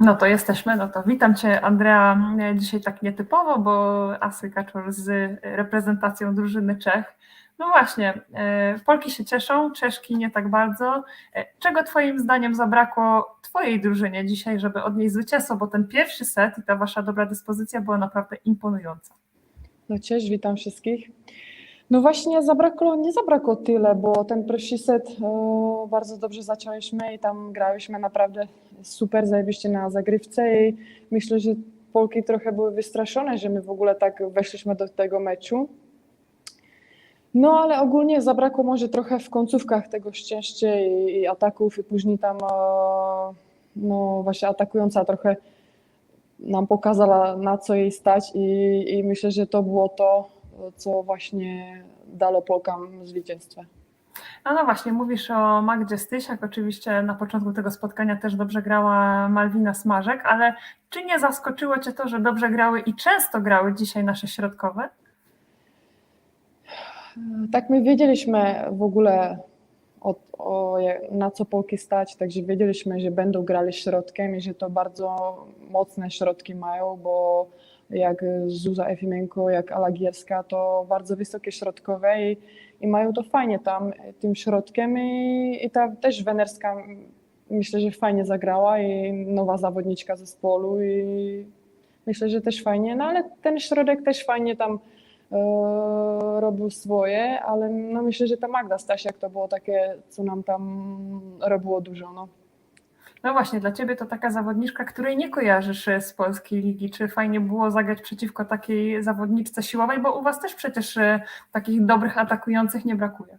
No to jesteśmy, no to witam Cię Andrea dzisiaj tak nietypowo, bo Asy Kaczor z reprezentacją drużyny Czech. No właśnie, e, Polki się cieszą, Czeszki nie tak bardzo. E, Czego Twoim zdaniem zabrakło Twojej drużynie dzisiaj, żeby odnieść zwycięstwo, bo ten pierwszy set i ta Wasza dobra dyspozycja była naprawdę imponująca. No cześć, witam wszystkich. No właśnie zabrakło, nie zabrakło tyle, bo ten pierwszy set e, bardzo dobrze zaczęliśmy i tam grałyśmy naprawdę super zajebiście na zagrywce i myślę, że Polki trochę były wystraszone, że my w ogóle tak weszliśmy do tego meczu. No ale ogólnie zabrakło może trochę w końcówkach tego szczęścia i, i ataków i później tam e, no właśnie atakująca trochę nam pokazała na co jej stać i, i myślę, że to było to, co właśnie dało Polkom zwycięstwo. No, no właśnie, mówisz o Magdzie Stysiak, oczywiście na początku tego spotkania też dobrze grała Malwina Smażek, ale czy nie zaskoczyło Cię to, że dobrze grały i często grały dzisiaj nasze środkowe? Tak, my wiedzieliśmy w ogóle o, o, na co Polki stać, także wiedzieliśmy, że będą grali środkiem i że to bardzo mocne środki mają, bo jak Zuza Efimenko, jak Ala Gierska, to bardzo wysokie środkowe i, i mają to fajnie tam tym środkiem i, i ta też Wenerska myślę, że fajnie zagrała i nowa zawodniczka zespołu i myślę, że też fajnie, no ale ten środek też fajnie tam e, robił swoje, ale no myślę, że ta Magda Stasiak to było takie, co nam tam robiło dużo. No. No właśnie, dla Ciebie to taka zawodniczka, której nie kojarzysz e, z polskiej ligi. Czy fajnie było zagrać przeciwko takiej zawodniczce siłowej, bo u Was też przecież e, takich dobrych atakujących nie brakuje.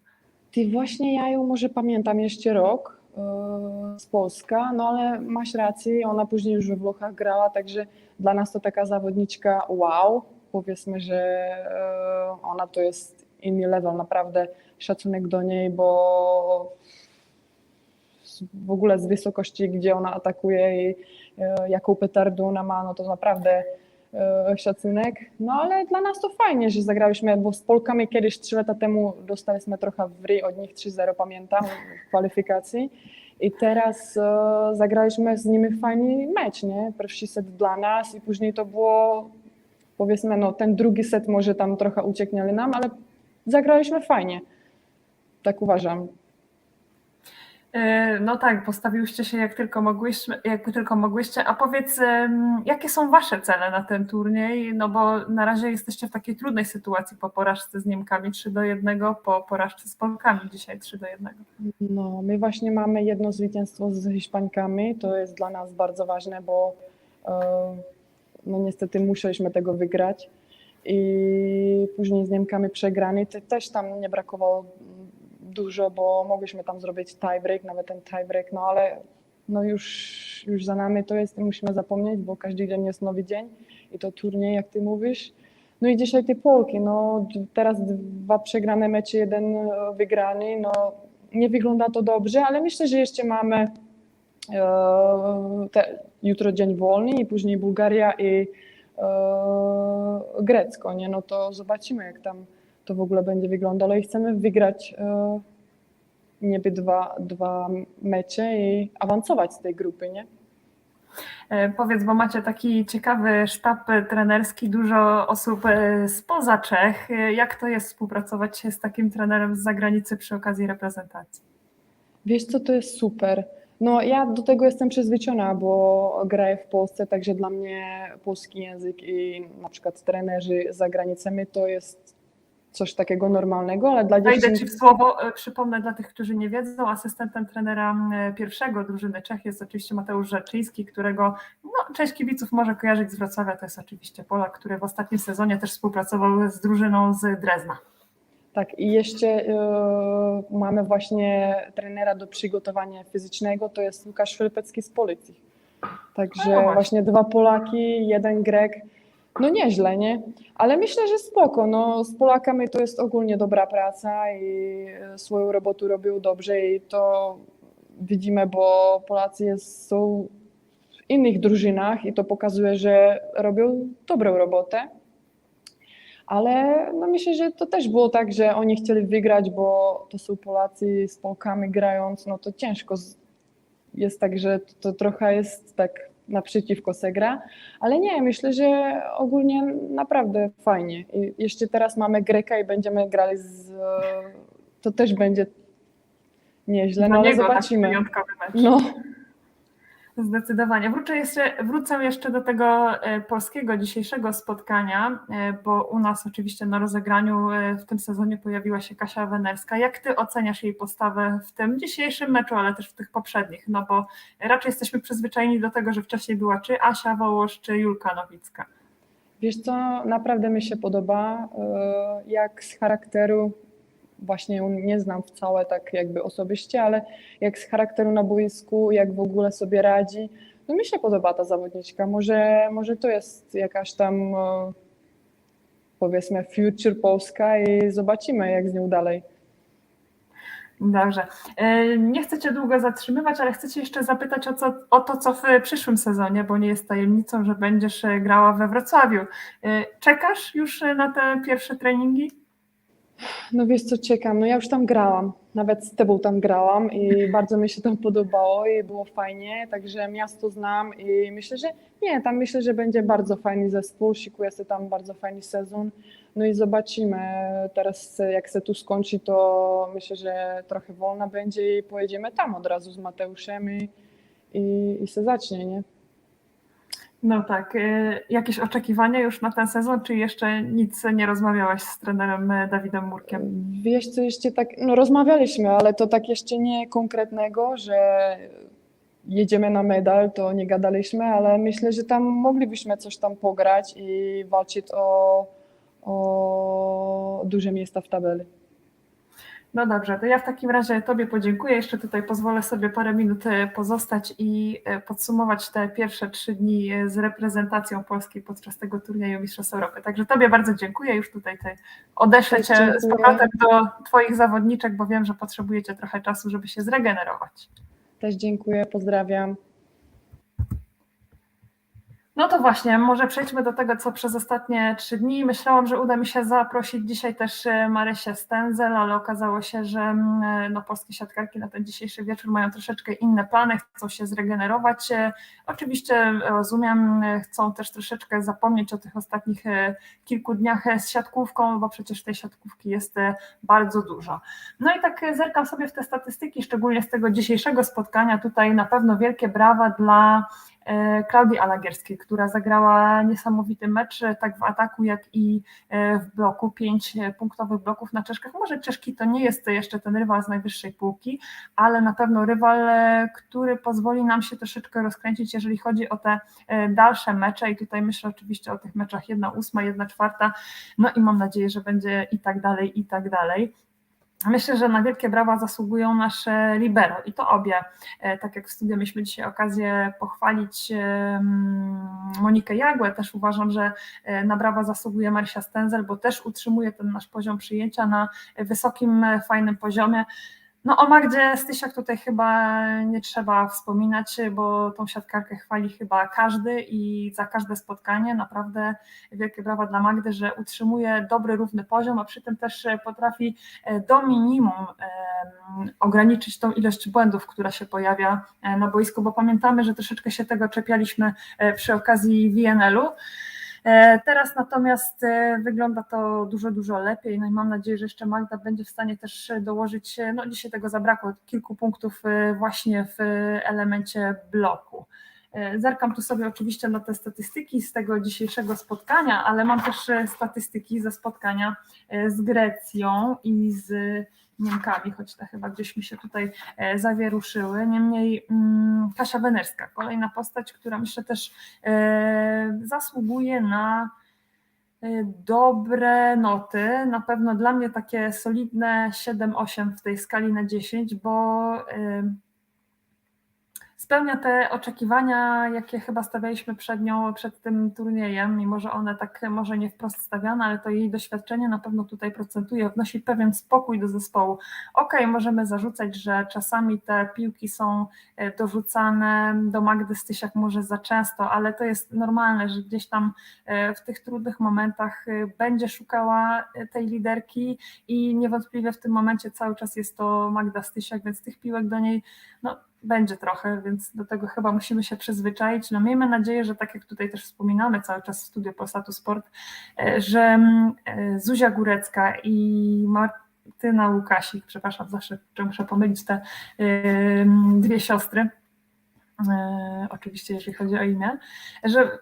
Ty właśnie ja ją może pamiętam jeszcze rok e, z Polska, no ale masz rację, ona później już we Włochach grała, także dla nas to taka zawodniczka wow, powiedzmy, że ona to jest inny level, naprawdę szacunek do niej, bo w ogóle z wysokości, gdzie ona atakuje i jaką petardę ona ma, no to naprawdę szacunek. No ale dla nas to fajnie, że zagrałyśmy, bo z Polkami kiedyś trzy lata temu dostaliśmy trochę w ry od nich 3-0, pamiętam, w kwalifikacji. I teraz e, zagraliśmy z nimi fajny mecz, nie? Pierwszy set dla nas i później to było, powiedzmy, no ten drugi set może tam trochę ucieknęli nam, ale zagraliśmy fajnie. Tak uważam. No tak, postawiłyście się jak tylko, mogłyście, jak tylko mogłyście. A powiedz, jakie są Wasze cele na ten turniej? No bo na razie jesteście w takiej trudnej sytuacji po porażce z Niemkami 3 do 1, po porażce z Polkami dzisiaj 3 do 1. No, my właśnie mamy jedno zwycięstwo z Hiszpankami. To jest dla nas bardzo ważne, bo no niestety musieliśmy tego wygrać. I później z Niemkami przegrany, też tam nie brakowało dużo, bo mogliśmy tam zrobić tiebreak, nawet ten tiebreak, no ale no już, już za nami to jest i musimy zapomnieć, bo każdy dzień jest nowy dzień i to turniej, jak ty mówisz. No i dzisiaj te Polki, no teraz dwa przegrane mecze, jeden wygrany, no nie wygląda to dobrze, ale myślę, że jeszcze mamy e, te, jutro dzień wolny i później Bułgaria i e, Grecko, nie? No to zobaczymy, jak tam to w ogóle będzie wyglądało i chcemy wygrać e, niby dwa, dwa mecze i awansować z tej grupy, nie? E, powiedz, bo macie taki ciekawy sztab trenerski, dużo osób e, spoza Czech. Jak to jest współpracować z takim trenerem z zagranicy przy okazji reprezentacji? Wiesz co, to jest super. No ja do tego jestem przyzwyczajona, bo graję w Polsce, także dla mnie polski język i na przykład trenerzy za granicami to jest coś takiego normalnego, ale dla dziewczyn... Wejdę Ci w słowo, e, przypomnę dla tych, którzy nie wiedzą, asystentem trenera pierwszego drużyny Czech jest oczywiście Mateusz Rzeczyński, którego no, część kibiców może kojarzyć z Wrocławia, to jest oczywiście Polak, który w ostatnim sezonie też współpracował z drużyną z Drezna. Tak, i jeszcze y, mamy właśnie trenera do przygotowania fizycznego, to jest Łukasz Filipecki z Policji. Także no właśnie. właśnie dwa Polaki, jeden Grek, no nieźle, nie? Ale myślę, że spoko. No, z Polakami to jest ogólnie dobra praca i swoją robotę robią dobrze i to widzimy, bo Polacy jest, są w innych drużynach i to pokazuje, że robią dobrą robotę. Ale no myślę, że to też było tak, że oni chcieli wygrać, bo to są Polacy z Polkami grając, no to ciężko. Jest tak, że to trochę jest tak naprzeciwko se gra, ale nie, myślę, że ogólnie naprawdę fajnie. I jeszcze teraz mamy Greka i będziemy grali z... To też będzie nieźle, no Dla ale niego taki zobaczymy. wyjątkowy mecz. No, Zdecydowanie. Wrócę jeszcze, wrócę jeszcze do tego e, polskiego dzisiejszego spotkania, e, bo u nas oczywiście na rozegraniu e, w tym sezonie pojawiła się Kasia Wenerska. Jak ty oceniasz jej postawę w tym dzisiejszym meczu, ale też w tych poprzednich? No bo raczej jesteśmy przyzwyczajeni do tego, że wcześniej była czy Asia Wołosz, czy Julka Nowicka. Wiesz co, naprawdę mi się podoba, jak z charakteru, właśnie ją nie znam wcale tak jakby osobiście, ale jak z charakteru na boisku, jak w ogóle sobie radzi, no mi się podoba ta zawodniczka. Może, może to jest jakaś tam e, powiedzmy future Polska i zobaczymy jak z nią dalej. Dobrze. E, Nie chcę Cię długo zatrzymywać, ale chcę Cię jeszcze zapytać o, co, o to, co w przyszłym sezonie, bo nie jest tajemnicą, że będziesz e, grała we Wrocławiu. Czekasz już na te pierwsze treningi? No wiesz co, czekam, no ja już tam grałam, nawet z tobą tam grałam i bardzo mi się tam podobało i było fajnie, także miasto znam i myślę, że nie, tam myślę, że będzie bardzo fajny zespół, szykuje się tam bardzo fajny sezon, no i zobaczymy, teraz jak się tu skończy, to myślę, że trochę wolna będzie i pojedziemy tam od razu z Mateuszem i, i, i się zacznie, nie? No tak. e, Jakieś oczekiwania już na ten sezon, czy jeszcze nic nie rozmawiałaś z trenerem e, Dawidem Murkiem? Wiesz co, jeszcze tak, no rozmawialiśmy, ale to tak jeszcze nie konkretnego, że jedziemy na medal, to nie gadaliśmy, ale myślę, że tam moglibyśmy coś tam pograć i walczyć o, o duże miejsca w tabeli. No dobrze, to ja w takim razie Tobie podziękuję. Jeszcze tutaj pozwolę sobie parę minut e, pozostać i e, podsumować te pierwsze trzy dni e, z reprezentacją Polski podczas tego turnieju Mistrzostw Europy. Także Tobie bardzo dziękuję. Już tutaj te odeślę Cię z powrotem do Twoich zawodniczek, bo wiem, że potrzebujecie trochę czasu, żeby się zregenerować. Też dziękuję, pozdrawiam. No to właśnie, może przejdźmy do tego, co przez ostatnie trzy dni. Myślałam, że uda mi się zaprosić dzisiaj też e, Marysię Stenzel, ale okazało się, że mm, e, no, polskie siatkarki na ten dzisiejszy wieczór mają troszeczkę inne plany, chcą się zregenerować. E, Oczywiście rozumiem, chcą też troszeczkę zapomnieć o tych ostatnich kilku dniach z siatkówką, bo przecież tej siatkówki jest bardzo dużo. No i tak zerkam sobie w te statystyki, szczególnie z tego dzisiejszego spotkania. Tutaj na pewno wielkie brawa dla Klaudii Alagierskiej, która zagrała niesamowity mecz, e, tak w ataku, jak i e, w bloku, pięć e, punktowych bloków na Czeszkach. Może Czeszki to nie jest jeszcze ten rywal z najwyższej półki, ale na pewno rywal, e, który pozwoli nam się troszeczkę rozkręcić, jeżeli chodzi o te e, dalsze mecze i tutaj myślę oczywiście o tych meczach jedna ósma, jedna czwarta, no i mam nadzieję, że będzie i tak dalej, i tak dalej. Myślę, że na wielkie brawa zasługują nasze libero i to obie. E, Tak jak w studiu mieliśmy dzisiaj okazję pochwalić Monikę Jagłę, też uważam, że e, na brawa zasługuje Marysia Stenzel, bo też utrzymuje ten nasz poziom przyjęcia na wysokim, e, fajnym poziomie. No o Magdzie Stysiak tutaj chyba nie trzeba wspominać, bo tą siatkarkę chwali chyba każdy i za każde spotkanie naprawdę wielkie brawa dla Magdy, że utrzymuje dobry, równy poziom, a przy tym też potrafi e, do minimum ograniczyć tą ilość błędów, która się pojawia e, na boisku, bo pamiętamy, że troszeczkę się tego czepialiśmy e, przy okazji WNL-u. E, Teraz natomiast e, wygląda to dużo, dużo lepiej. No i mam nadzieję, że jeszcze Magda będzie w stanie też dołożyć, e, no dzisiaj tego zabrakło, kilku punktów właśnie w elemencie bloku. Zerkam tu sobie oczywiście na te statystyki z tego dzisiejszego spotkania, ale mam też statystyki ze spotkania z Grecją i z Niemkami, choć te chyba gdzieś mi się tutaj e, zawieruszyły. Niemniej mm, Kasia Wenerska, kolejna postać, która myślę też e, zasługuje na e, dobre noty. Na pewno dla mnie takie solidne 7-8 w tej skali na 10, bo spełnia te oczekiwania, jakie chyba stawialiśmy przed nią, przed tym turniejem, mimo że one tak może nie wprost stawiane, ale to jej doświadczenie na pewno tutaj procentuje, wnosi pewien spokój do zespołu. Okej, możemy zarzucać, że czasami te piłki są e, dorzucane do Magdy Stysiak może za często, ale to jest normalne, że gdzieś tam e, w tych trudnych momentach e, będzie szukała tej liderki i niewątpliwie w tym momencie cały czas jest to Magda Stysiak, więc tych piłek do niej no, będzie trochę, więc do tego chyba musimy się przyzwyczaić. No miejmy nadzieję, że tak jak tutaj też wspominamy cały czas w studiu Polsatu Sport, e, że mm, e, Zuzia Górecka i Martyna Łukasik, przepraszam, zawsze muszę pomylić te e, dwie siostry, oczywiście jeżeli chodzi o imię, że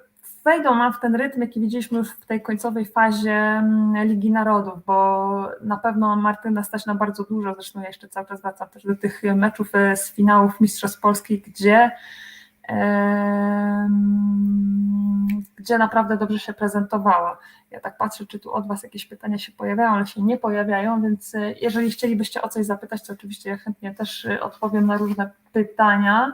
wejdą nam w ten rytm, jaki widzieliśmy już w tej końcowej fazie mm, Ligi Narodów, bo na pewno Martyna stać na bardzo dużo, zresztą ja jeszcze cały czas wracam też do tych meczów e, z finałów Mistrzostw Polski, gdzie gdzie naprawdę dobrze się prezentowała. Ja tak patrzę, czy tu od Was jakieś pytania się pojawiają, ale się nie pojawiają, więc e, jeżeli chcielibyście o coś zapytać, to oczywiście ja chętnie też e, odpowiem na różne pytania.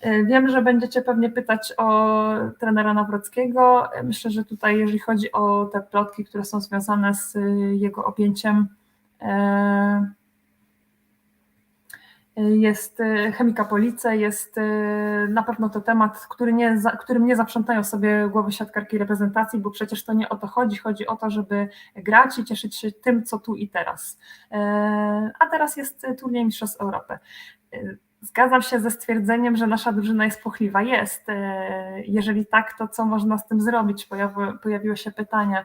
E, Wiem, że będziecie pewnie pytać o trenera Nawrockiego. E, Myślę, że tutaj, jeżeli chodzi o te plotki, które są związane z e, jego objęciem, jest chemika Police, jest na pewno to temat, który nie, którym nie zaprzątają sobie głowy siatkarki reprezentacji, bo przecież to nie o to chodzi. Chodzi o to, żeby grać i cieszyć się tym, co tu i teraz. A teraz jest turniej Mistrzostw Europy. Zgadzam się ze stwierdzeniem, że nasza drużyna jest płochliwa. Jest. E, Jeżeli tak, to co można z tym zrobić? Pojawiło się pytanie.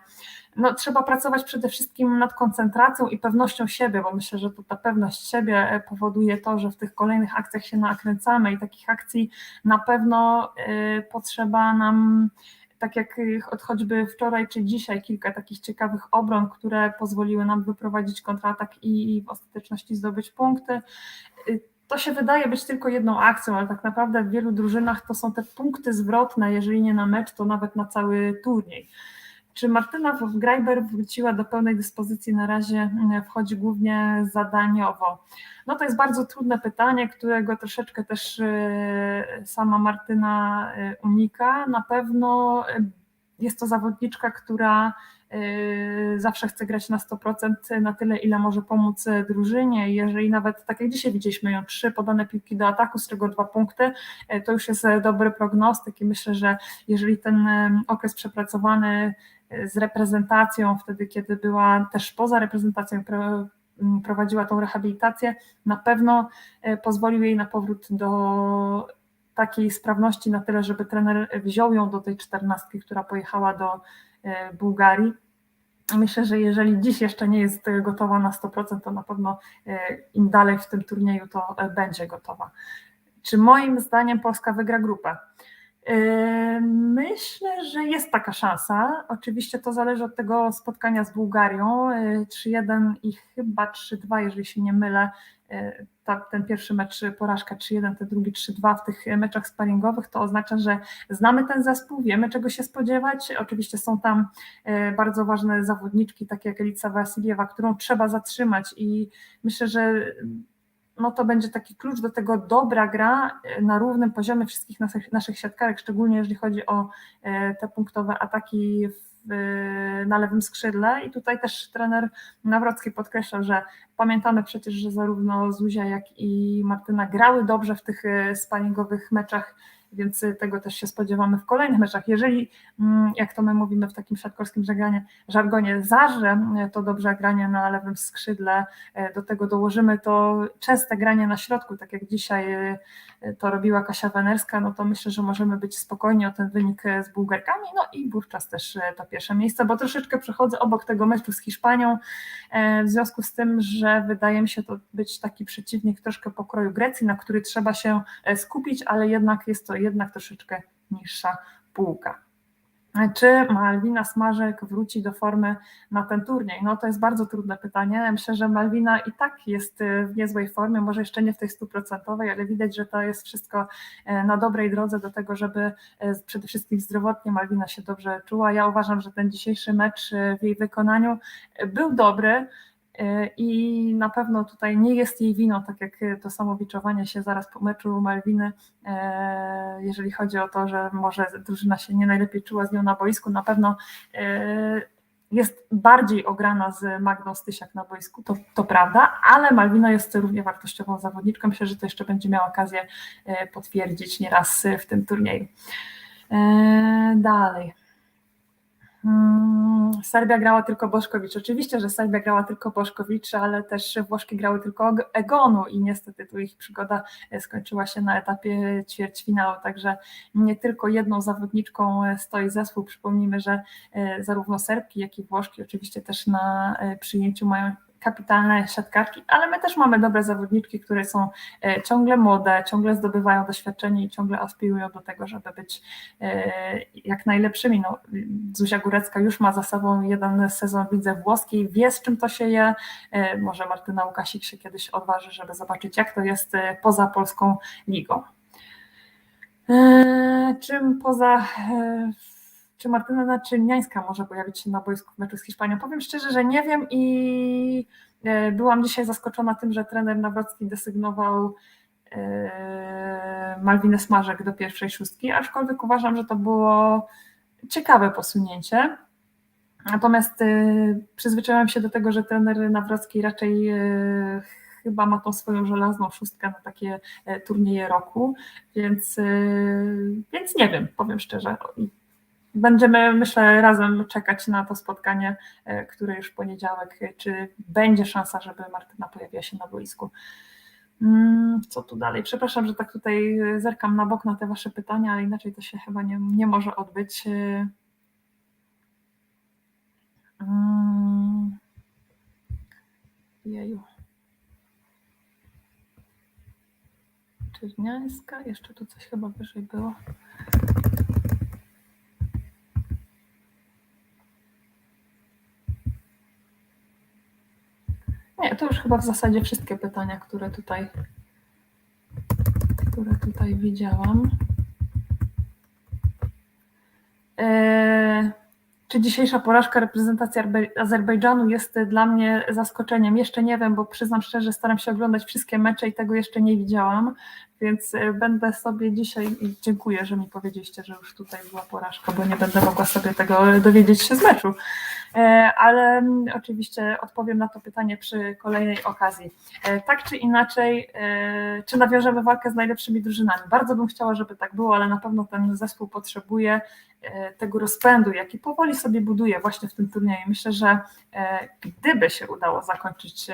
No, trzeba pracować przede wszystkim nad koncentracją i pewnością siebie, bo myślę, że to ta pewność siebie e, powoduje to, że w tych kolejnych akcjach się nakręcamy i takich akcji na pewno e, potrzeba nam tak jak choćby wczoraj czy dzisiaj kilka takich ciekawych obron, które pozwoliły nam wyprowadzić kontratak i w ostateczności zdobyć punkty. To się wydaje być tylko jedną akcją, ale tak naprawdę w wielu drużynach to są te punkty zwrotne, jeżeli nie na mecz, to nawet na cały turniej. Czy Martyna Grajber wróciła do pełnej dyspozycji? Na razie y, wchodzi głównie zadaniowo. No to jest bardzo trudne pytanie, którego troszeczkę też y, sama Martyna y, unika. Na pewno y, jest to zawodniczka, która zawsze chce grać na 100% na tyle, ile może pomóc y, drużynie. Jeżeli nawet, tak jak dzisiaj widzieliśmy ją, trzy podane piłki do ataku, z czego dwa punkty, y, to już jest y, dobry prognostyk i myślę, że jeżeli ten okres przepracowany z reprezentacją, wtedy kiedy była też poza reprezentacją, prowadziła tą rehabilitację, na pewno e, pozwolił jej na powrót do takiej sprawności na tyle, żeby trener wziął ją do tej czternastki, która pojechała do e, Bułgarii. Myślę, że jeżeli dziś jeszcze nie jest e, gotowa na 100%, to na pewno e, im dalej w tym turnieju to e, będzie gotowa. Czy moim zdaniem Polska wygra grupę? Yy, Myślę, że jest taka szansa. Oczywiście to zależy od tego spotkania z Bułgarią. Yy, 3-1 i chyba 3-2, jeżeli się nie mylę. Yy, ten pierwszy mecz porażka 3-1, ten drugi 3-2 w tych meczach sparingowych, to oznacza, że znamy ten zespół, wiemy czego się spodziewać. Oczywiście są tam yy, bardzo ważne zawodniczki, takie jak Elica Wasiliewa, którą trzeba zatrzymać i myślę, że no to będzie taki klucz do tego dobra gra e, na równym poziomie wszystkich naszych, naszych siatkarek, szczególnie jeżeli chodzi o e, te punktowe ataki w, e, na lewym skrzydle. I tutaj też trener Nawrocki podkreślał, że pamiętamy przecież, że zarówno Zuzia, jak i Martyna grały dobrze w tych sparingowych meczach, więc e, tego też się spodziewamy w kolejnych meczach. Jeżeli, mm, jak to my mówimy w takim siatkorskim żargonie, żargonie zarze e, to dobrze granie na lewym skrzydle, e, do tego dołożymy to częste granie na środku, tak jak dzisiaj to robiła Kasia Wenerska, no to myślę, że możemy być spokojni o ten wynik z Bułgarkami, no i wówczas też to pierwsze miejsce, bo troszeczkę przechodzę obok tego meczu z Hiszpanią, w związku z tym, że wydaje mi się to być taki przeciwnik troszkę pokroju Grecji, na który trzeba się skupić, ale jednak jest to jednak troszeczkę niższa półka. Czy Malwina Smażek wróci do formy na ten turniej? No to jest bardzo trudne pytanie. Myślę, że Malwina i tak jest y, w niezłej formie, może jeszcze nie w tej stuprocentowej, ale widać, że to jest wszystko e, na dobrej drodze do tego, żeby e, przede wszystkim zdrowotnie Malwina się dobrze czuła. Ja uważam, że ten dzisiejszy mecz w jej wykonaniu był dobry. I na pewno tutaj nie jest jej winą, tak jak to samobiczowanie się zaraz po meczu Malwiny, e, jeżeli chodzi o to, że może drużyna się nie najlepiej czuła z nią na boisku, na pewno e, jest bardziej ograna z Magdą Stysiak na boisku, to, to prawda, ale Malwina jest równie wartościową zawodniczką. Myślę, że to jeszcze będzie miała okazję e, potwierdzić nieraz w tym turnieju. Dalej. Mm, Serbia grała tylko Boszkowicz. Oczywiście, że Serbia grała tylko Boszkowicz, ale też Włoszki grały tylko Eg- Egonu i niestety tu ich przygoda e, skończyła się na etapie ćwierćfinału, także nie tylko jedną zawodniczką e, stoi zespół. Przypomnijmy, że e, zarówno Serbki, jak i Włoszki oczywiście też na przyjęciu mają kapitalne siatkarki, ale my też mamy dobre zawodniczki, które są e, ciągle młode, ciągle zdobywają doświadczenie i ciągle aspirują do tego, żeby być e, jak najlepszymi. No, Zuzia Górecka już ma za sobą jeden sezon widzę włoskiej, wie z czym to się je. E, Może Martyna Łukasik się kiedyś odważy, żeby zobaczyć, jak to jest poza polską ligą. Czym poza czy Martyna Naczyniańska może pojawić się na boisku w meczu z Hiszpanią? Powiem szczerze, że nie wiem i e, byłam dzisiaj zaskoczona tym, że trener Nawrocki desygnował e, Malwinę Smażek do pierwszej szóstki, aczkolwiek uważam, że to było ciekawe posunięcie. Natomiast e, przyzwyczaiłam się do tego, że trener Nawrocki raczej chyba ma tą swoją żelazną szóstkę na takie turnieje roku, więc, więc nie wiem, powiem szczerze. Będziemy, myślę, razem czekać na to spotkanie, e, które już w poniedziałek, e, czy będzie szansa, żeby Martyna pojawiła się na boisku. Mm, Co tu dalej? Przepraszam, że tak tutaj e, zerkam na bok na te Wasze pytania, ale inaczej to się chyba nie, nie może odbyć. Mm, Jeju. Czerniańska, jeszcze tu coś chyba wyżej było. Nie, to już chyba w zasadzie wszystkie pytania, które tutaj, które tutaj widziałam. Eee, czy dzisiejsza porażka reprezentacji Azerbejdżanu jest dla mnie zaskoczeniem? Jeszcze nie wiem, bo przyznam szczerze, staram się oglądać wszystkie mecze i tego jeszcze nie widziałam, więc e, będę sobie dzisiaj, i dziękuję, że mi powiedzieliście, że już tutaj była porażka, bo nie będę mogła sobie tego dowiedzieć się z meczu. E, ale mm, oczywiście odpowiem na to pytanie przy kolejnej okazji. E, Tak czy inaczej, czy nawiążemy walkę z najlepszymi drużynami? Bardzo bym chciała, żeby tak było, ale na pewno ten zespół potrzebuje tego rozpędu, jaki powoli sobie buduje właśnie w tym turnieju. Myślę, że gdyby się udało zakończyć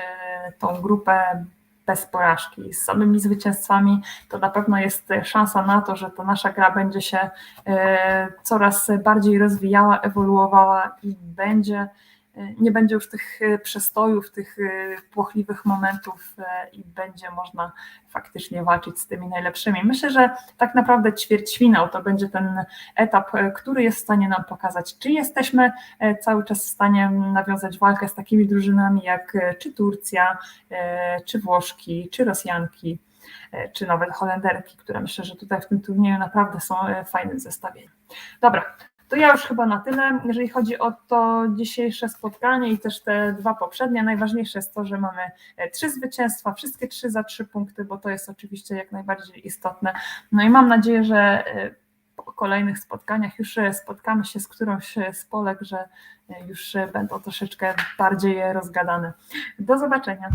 tą grupę bez porażki, z samymi zwycięstwami, to na pewno jest szansa na to, że ta nasza gra będzie się e, coraz bardziej rozwijała, ewoluowała i będzie, e, nie będzie już tych e, przestojów, tych e, płochliwych momentów e, i będzie można faktycznie walczyć z tymi najlepszymi. Myślę, że tak naprawdę ćwierćfinał to będzie ten etap, który jest w stanie nam pokazać, czy jesteśmy cały czas w stanie nawiązać walkę z takimi drużynami jak czy Turcja, czy Włoszki, czy Rosjanki, czy nawet Holenderki, które myślę, że tutaj w tym turnieju naprawdę są fajnym zestawieniem. Dobra, to ja już chyba na tyle. Jeżeli chodzi o to dzisiejsze spotkanie i też te dwa poprzednie, najważniejsze jest to, że mamy e, trzy zwycięstwa, wszystkie trzy za trzy punkty, bo to jest oczywiście jak najbardziej istotne. No i mam nadzieję, że e, po kolejnych spotkaniach już e, spotkamy się z którąś z Polek, że już będą troszeczkę bardziej rozgadane. Do zobaczenia.